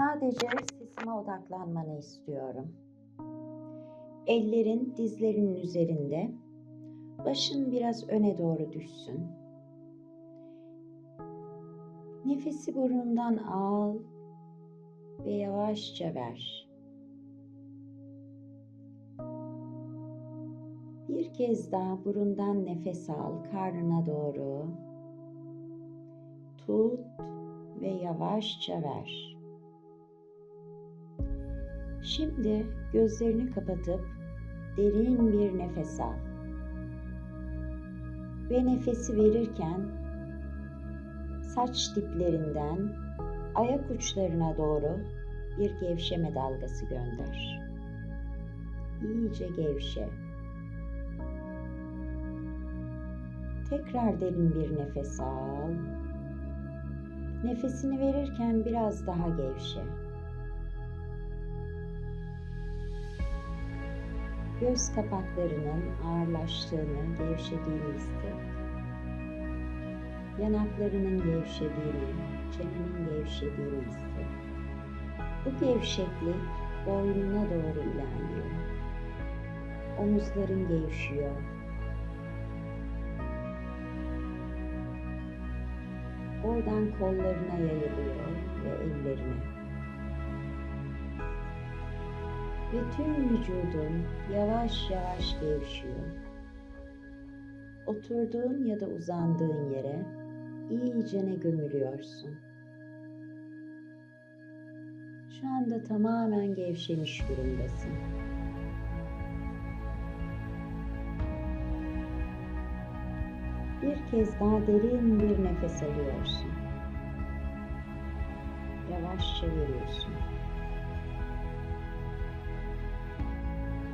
Sadece sesime odaklanmanı istiyorum. Ellerin dizlerinin üzerinde. Başın biraz öne doğru düşsün. Nefesi burundan al ve yavaşça ver. Bir kez daha burundan nefes al karnına doğru. Tut ve yavaşça ver. Şimdi gözlerini kapatıp derin bir nefes al. Ve nefesi verirken saç diplerinden ayak uçlarına doğru bir gevşeme dalgası gönder. İyice gevşe. Tekrar derin bir nefes al. Nefesini verirken biraz daha gevşe. Göz kapaklarının ağırlaştığını, gevşediğini hisset. Yanaklarının gevşediğini, çenenin gevşediğini hisset. Bu gevşeklik boynuna doğru ilerliyor. Omuzların gevşiyor. Oradan kollarına yayılıyor ve ellerine. Ve tüm vücudun yavaş yavaş gevşiyor. Oturduğun ya da uzandığın yere iyicene gömülüyorsun. Şu anda tamamen gevşemiş durumdasın. Bir kez daha derin bir nefes alıyorsun. Yavaşça veriyorsun.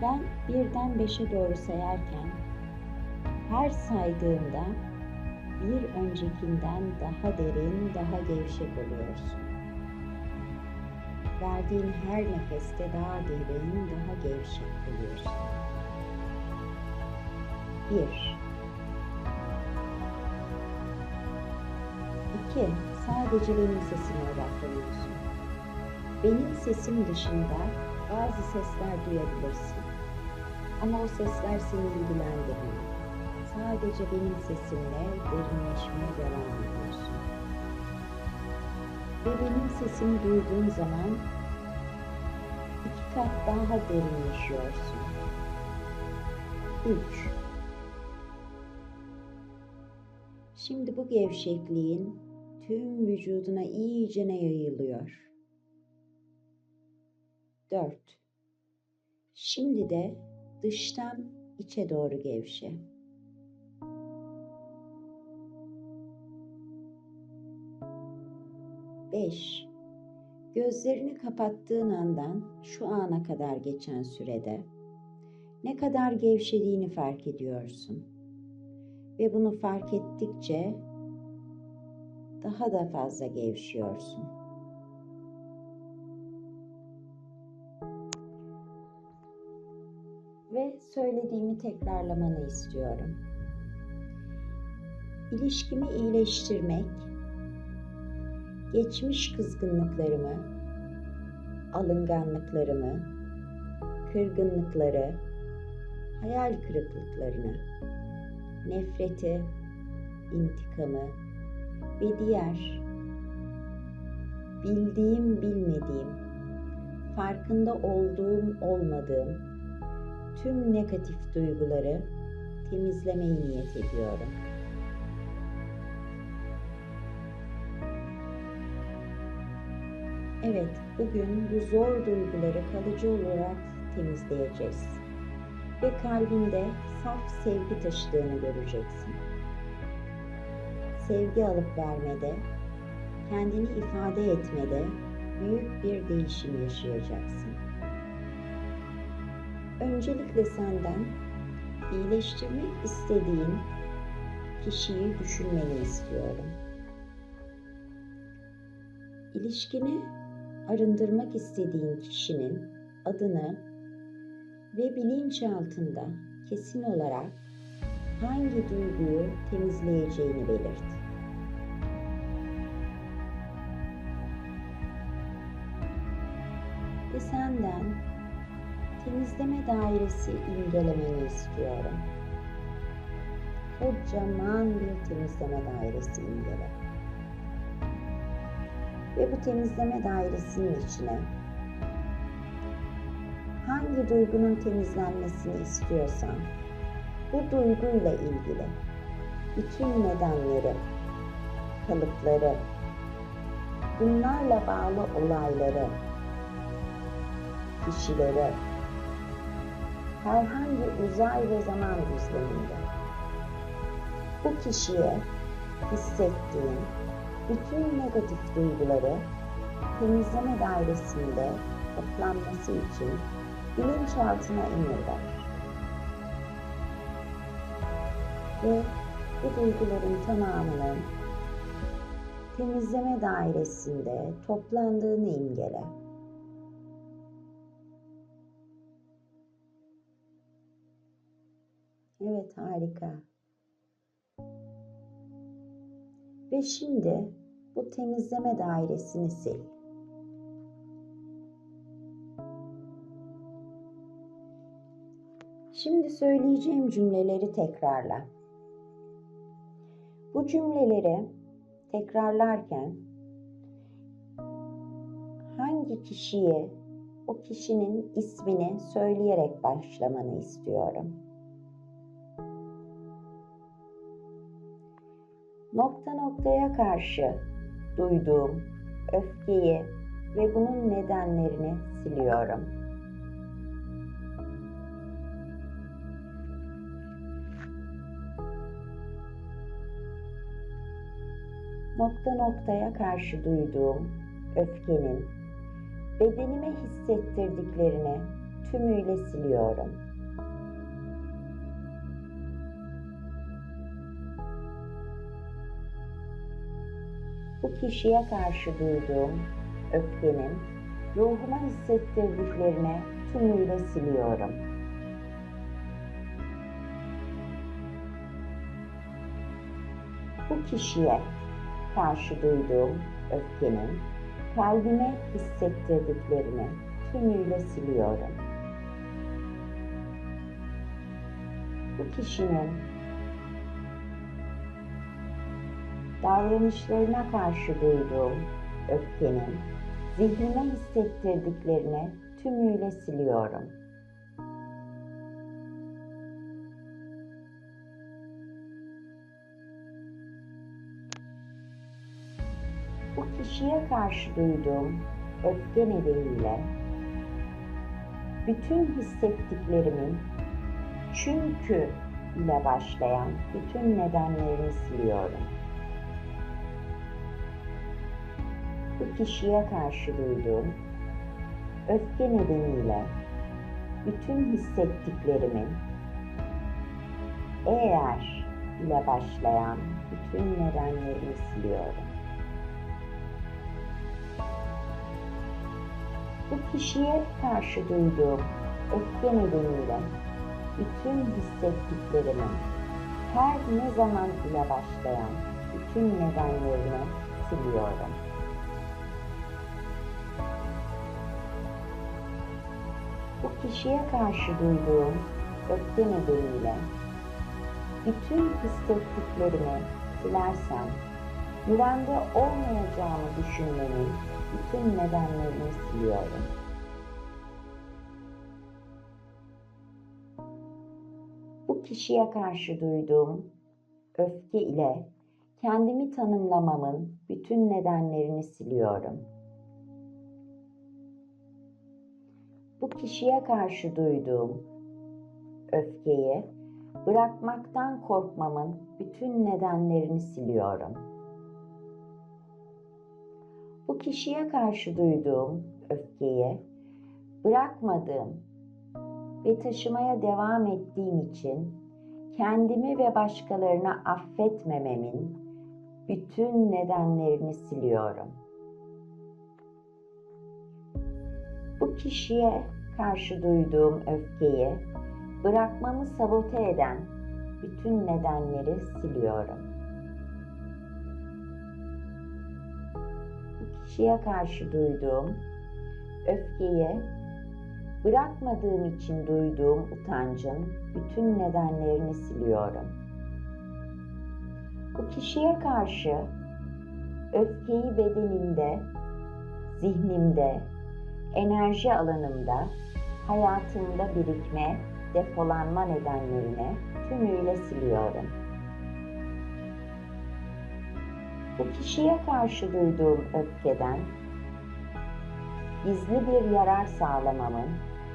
Ben birden beşe doğru sayarken her saydığımda bir öncekinden daha derin, daha gevşek oluyorsun. Verdiğin her nefeste daha derin, daha gevşek oluyorsun. Bir. İki. Sadece benim sesime odaklanıyorsun. Benim sesim dışında bazı sesler duyabilirsin. Ama o sesler seni ilgilendirmiyor. Sadece benim sesimle derinleşmeye devam ediyorsun. Ve benim sesimi duyduğun zaman iki kat daha derinleşiyorsun. Üç. Şimdi bu gevşekliğin tüm vücuduna iyicene yayılıyor. Dört. Şimdi de dıştan içe doğru gevşe. Beş. Gözlerini kapattığın andan şu ana kadar geçen sürede ne kadar gevşediğini fark ediyorsun. Ve bunu fark ettikçe daha da fazla gevşiyorsun. Ve söylediğimi tekrarlamanı istiyorum. İlişkimi iyileştirmek, geçmiş kızgınlıklarımı, alınganlıklarımı, kırgınlıkları, hayal kırıklıklarını, nefreti, intikamı ve diğer bildiğim bilmediğim, farkında olduğum olmadığım tüm negatif duyguları temizlemeyi niyet ediyorum. Evet, bugün bu zor duyguları kalıcı olarak temizleyeceğiz. Ve kalbinde saf sevgi taşıdığını göreceksin. Sevgi alıp vermede, kendini ifade etmede büyük bir değişim yaşayacaksın. Öncelikle senden iyileştirmek istediğin kişiyi düşünmeni istiyorum. İlişkini arındırmak istediğin kişinin adını ve bilinçaltında kesin olarak hangi duyguyu temizleyeceğini belirt. Ve senden temizleme dairesi imgelemeni istiyorum. Kocaman bir temizleme dairesi imgele. Ve bu temizleme dairesinin içine hangi duygunun temizlenmesini istiyorsan bu duyguyla ilgili bütün nedenleri, kalıpları, bunlarla bağlı olayları, kişileri, herhangi uzay ve zaman düzleminde bu kişiye hissettiğin bütün negatif duyguları temizleme dairesinde toplanması için bilinçaltına emirler. Ve bu duyguların tamamının temizleme dairesinde toplandığını imgele. Evet harika. Ve şimdi bu temizleme dairesini sil. Şimdi söyleyeceğim cümleleri tekrarla. Bu cümleleri tekrarlarken hangi kişiye o kişinin ismini söyleyerek başlamanı istiyorum. Nokta noktaya karşı duyduğum öfkeyi ve bunun nedenlerini siliyorum. nokta noktaya karşı duyduğum öfkenin bedenime hissettirdiklerini tümüyle siliyorum. Bu kişiye karşı duyduğum öfkenin ruhuma hissettirdiklerini tümüyle siliyorum. Bu kişiye karşı duyduğum öfkenin kalbime hissettirdiklerini tümüyle siliyorum. Bu kişinin davranışlarına karşı duyduğum öfkenin zihnime hissettirdiklerini tümüyle siliyorum. kişiye karşı duyduğum öfke nedeniyle bütün hissettiklerimin çünkü ile başlayan bütün nedenlerini siliyorum. Kişiye karşı duyduğum öfke nedeniyle bütün hissettiklerimin eğer ile başlayan bütün nedenlerini siliyorum. bu kişiye karşı duyduğum öfke nedeniyle bütün hissettiklerimin her ne zaman ile başlayan bütün nedenlerini siliyorum. Bu kişiye karşı duyduğum öfke nedeniyle bütün hissettiklerimi silersem güvende olmayacağımı düşünmenin bütün nedenlerini siliyorum. Bu kişiye karşı duyduğum öfke ile kendimi tanımlamamın bütün nedenlerini siliyorum. Bu kişiye karşı duyduğum öfkeyi bırakmaktan korkmamın bütün nedenlerini siliyorum bu kişiye karşı duyduğum öfkeyi bırakmadığım ve taşımaya devam ettiğim için kendimi ve başkalarını affetmememin bütün nedenlerini siliyorum. Bu kişiye karşı duyduğum öfkeyi bırakmamı sabote eden bütün nedenleri siliyorum. kişiye karşı duyduğum öfkeyi bırakmadığım için duyduğum utancın bütün nedenlerini siliyorum. Bu kişiye karşı öfkeyi bedenimde, zihnimde, enerji alanımda, hayatımda birikme, depolanma nedenlerini tümüyle siliyorum. Bu kişiye karşı duyduğum öfkeden gizli bir yarar sağlamamın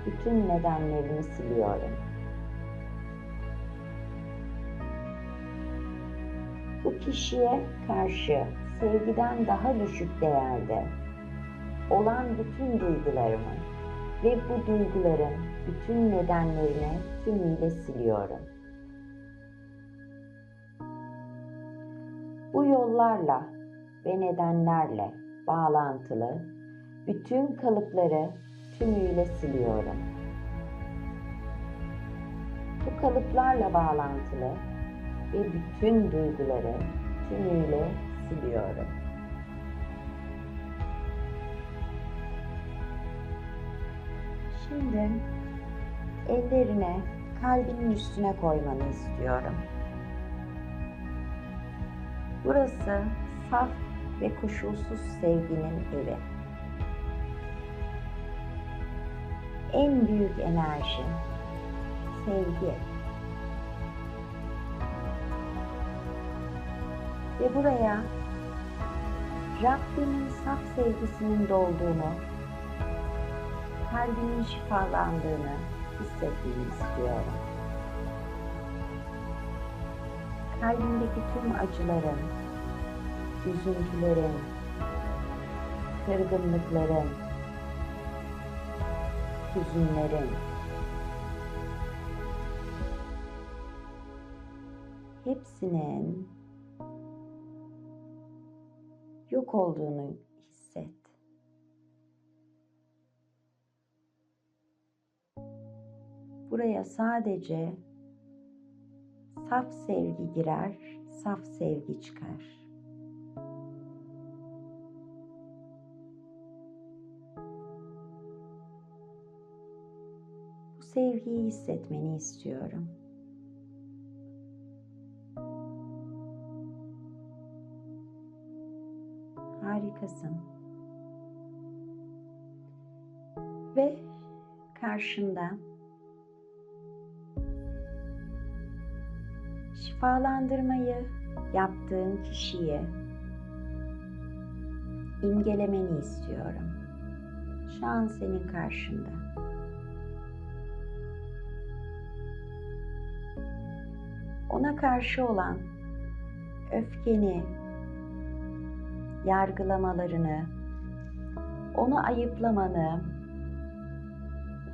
bütün nedenlerini siliyorum. Bu kişiye karşı sevgiden daha düşük değerde olan bütün duygularımı ve bu duyguların bütün nedenlerini tümüyle siliyorum. Bu yollarla ve nedenlerle bağlantılı bütün kalıpları tümüyle siliyorum. Bu kalıplarla bağlantılı ve bütün duyguları tümüyle siliyorum. Şimdi ellerini kalbinin üstüne koymanı istiyorum. Burası saf ve koşulsuz sevginin evi. En büyük enerji sevgi. Ve buraya Rabbimin saf sevgisinin dolduğunu, kalbinin şifalandığını hissetmeni istiyorum. Kalbindeki tüm acıların, üzüntülerin, kırgınlıkların, hüzünlerin, hepsinin yok olduğunu Buraya sadece saf sevgi girer, saf sevgi çıkar. Bu sevgiyi hissetmeni istiyorum. Harikasın. Ve karşında şifalandırmayı yaptığın kişiyi imgelemeni istiyorum. Şu an senin karşında. Ona karşı olan öfkeni, yargılamalarını, onu ayıplamanı,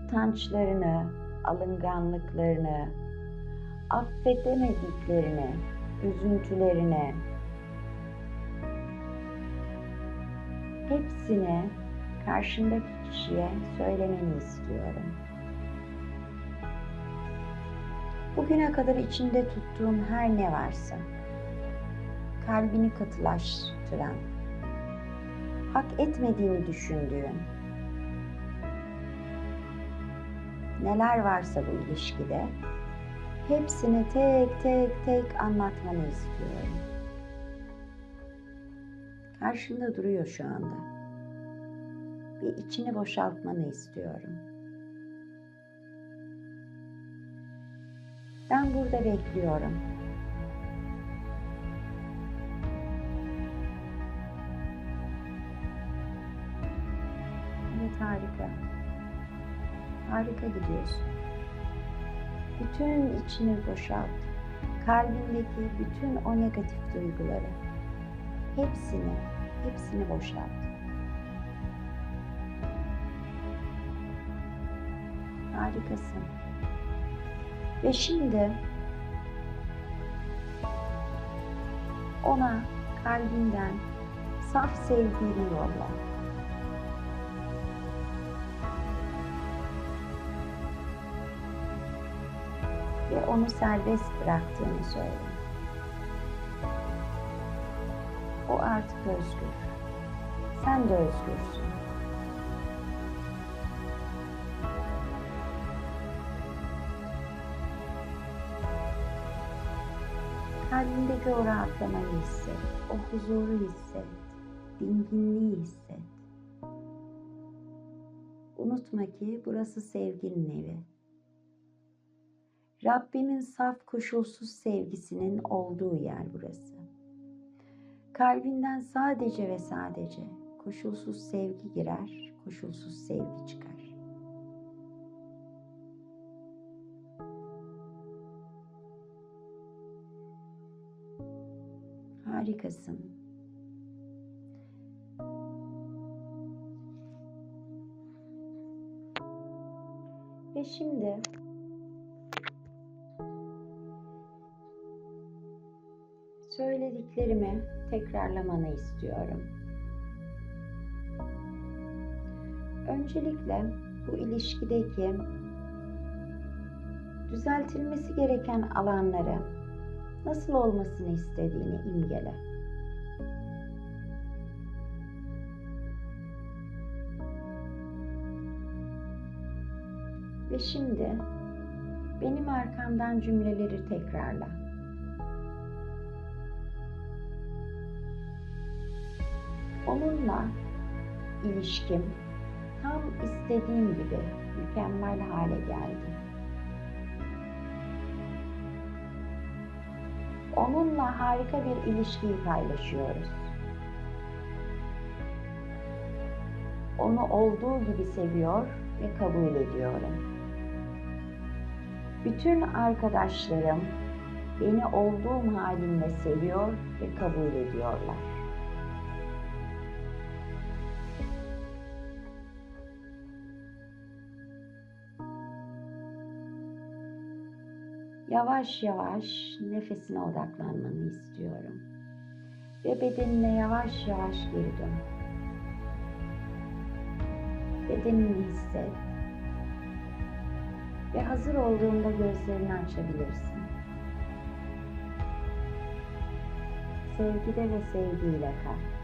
utançlarını, alınganlıklarını, affedemediklerini, üzüntülerini, hepsini karşındaki kişiye söylemeni istiyorum. Bugüne kadar içinde tuttuğun her ne varsa, kalbini katılaştıran, hak etmediğini düşündüğün, neler varsa bu ilişkide hepsini tek tek tek anlatmanı istiyorum. Karşında duruyor şu anda. Ve içini boşaltmanı istiyorum. Ben burada bekliyorum. Evet harika. Harika gidiyorsun. Bütün içini boşalt. Kalbindeki bütün o negatif duyguları hepsini, hepsini boşalt. Harikasın. Ve şimdi ona kalbinden saf sevgini yolla. ve onu serbest bıraktığını söyle. O artık özgür. Sen de özgürsün. Kalbindeki o rahatlamayı hisset, o huzuru hisset, dinginliği hisset. Unutma ki burası sevginin evi. Rabbimin saf koşulsuz sevgisinin olduğu yer burası. Kalbinden sadece ve sadece koşulsuz sevgi girer, koşulsuz sevgi çıkar. Harikasın. Ve şimdi söylediklerimi tekrarlamanı istiyorum. Öncelikle bu ilişkideki düzeltilmesi gereken alanları nasıl olmasını istediğini imgele. Ve şimdi benim arkamdan cümleleri tekrarla. Onunla ilişkim tam istediğim gibi mükemmel hale geldi. Onunla harika bir ilişkiyi paylaşıyoruz. Onu olduğu gibi seviyor ve kabul ediyorum. Bütün arkadaşlarım beni olduğum halimle seviyor ve kabul ediyorlar. Yavaş yavaş nefesine odaklanmanı istiyorum. Ve bedenine yavaş yavaş geri dön. Bedenini hisset. Ve hazır olduğunda gözlerini açabilirsin. Sevgide ve sevgiyle kal.